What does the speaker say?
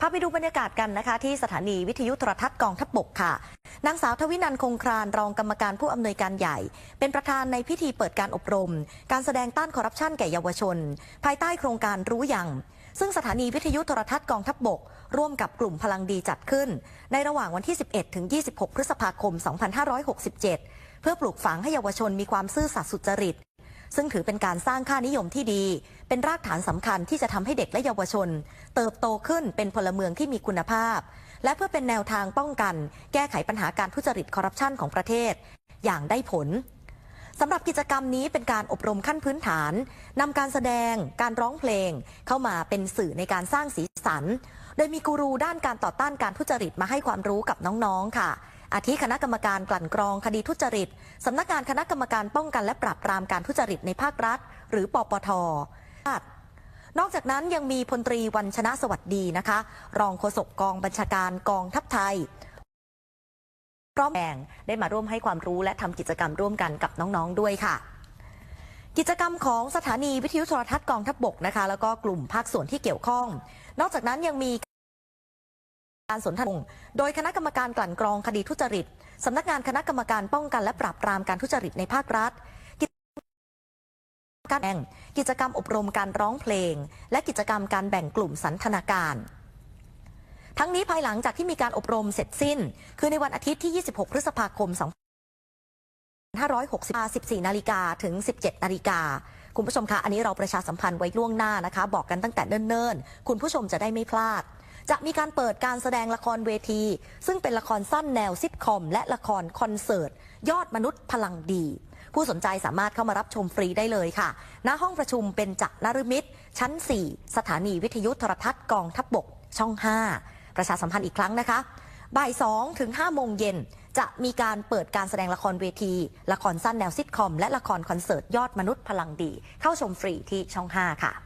พาไปดูบรรยากาศกันนะคะ ที่สถานีวิทยุโทรทัศน์กองทัพบกค่ะ นางสาวทวินันคงครานรองกรรมการผู้อำนวยการใหญ่ เป็นประธานในพิธีเปิดการอบรม การแสดงต้านคอร์รัปชันแก่เยาวชน ภายใต้โครงการรู้ยังซึ่งสถานีวิทยุโทรทัศน์กองทัพบกร่วมกับกลุ่มพลังดีจัดขึ้น ในระหว่างวันที่ 11 ถึง 26 พฤษภาคม 2567 เพื่อปลูกฝังให้เยาวชนมีความซื่อสัตย์สุจริต ซึ่งถือเป็นการสร้างค่านิยมที่ดี เป็นรากฐานสำคัญที่จะทำให้เด็กและเยาวชน เติบโตขึ้นเป็นพลเมืองที่มีคุณภาพ และเพื่อเป็นแนวทางป้องกัน แก้ไขปัญหาการทุจริตคอร์รัปชันของประเทศ อย่างได้ผลสำหรับกิจกรรมนี้เป็นการอบรมขั้นพื้นฐานนำการแสดง การร้องเพลง เข้ามาเป็นสื่อในการสร้างสีสัน โดยมีกูรูด้านการต่อต้านการทุจริตมาให้ความรู้กับน้องๆค่ะ อาทิคณะกรรมการกลั่นกรองคดีทุจริตสำนักงานคณะกรรมการป้องกันและปราบปรามการทุจริตในภาครัฐ หรือปปทนอกจากนั้นยังมีพลตรีวันชนะสวัสดีนะคะ รองโฆษกกองบัญชาการกองทัพไทยพร้อมแบ่งได้มาร่วมให้ความรู้และทำกิจกรรมร่วมกันกับน้องๆด้วยค่ะ กิจกรรมของสถานีวิทยุโทรทัศน์กองทัพบกนะคะ แล้วก็กลุ่มภาคส่วนที่เกี่ยวข้อง นอกจากนั้นยังมี การสนทนาโดยคณะกรรมการกลั่นกรองคดีทุจริต สำนักงานคณะกรรมการป้องกันและปราบปรามการทุจริตในภาครัฐ การแบ่งกิจกรรมอบรมการร้องเพลง และกิจกรรมการแบ่งกลุ่มสันทนาการ ทั้งนี้ภายหลังจากที่มีการอบรมเสร็จสิ้น คือในวันอาทิตย์ที่ 26 พฤษภาคม 2560 14นาฬิกาถึง 17นาฬิกาคุณผู้ชมคะ อันนี้เราประชาสัมพันธ์ไว้ล่วงหน้านะคะ บอกกันตั้งแต่เนิ่นๆ คุณผู้ชมจะได้ไม่พลาด จะมีการเปิดการแสดงละครเวที ซึ่งเป็นละครสั้นแนวซิทคอม และละครคอนเสิร์ต ยอดมนุษย์พลังดี ผู้สนใจสามารถเข้ามารับชมฟรีได้เลยค่ะ ณห้องประชุมเป็นจักรนฤมิตร ชั้น 4 สถานีวิทยุโทรทัศน์กองทัพบบก ช่อง 5 ประชาสัมพันธ์อีกครั้งนะคะบ่าย2ถึง5โมงเย็นจะมีการเปิดการแสดงละครเวที ละครสั้นแนวซิทคอม และละครคอนเสิร์ตยอดมนุษย์พลังดี เข้าชมฟรีที่ช่อง 5 ค่ะ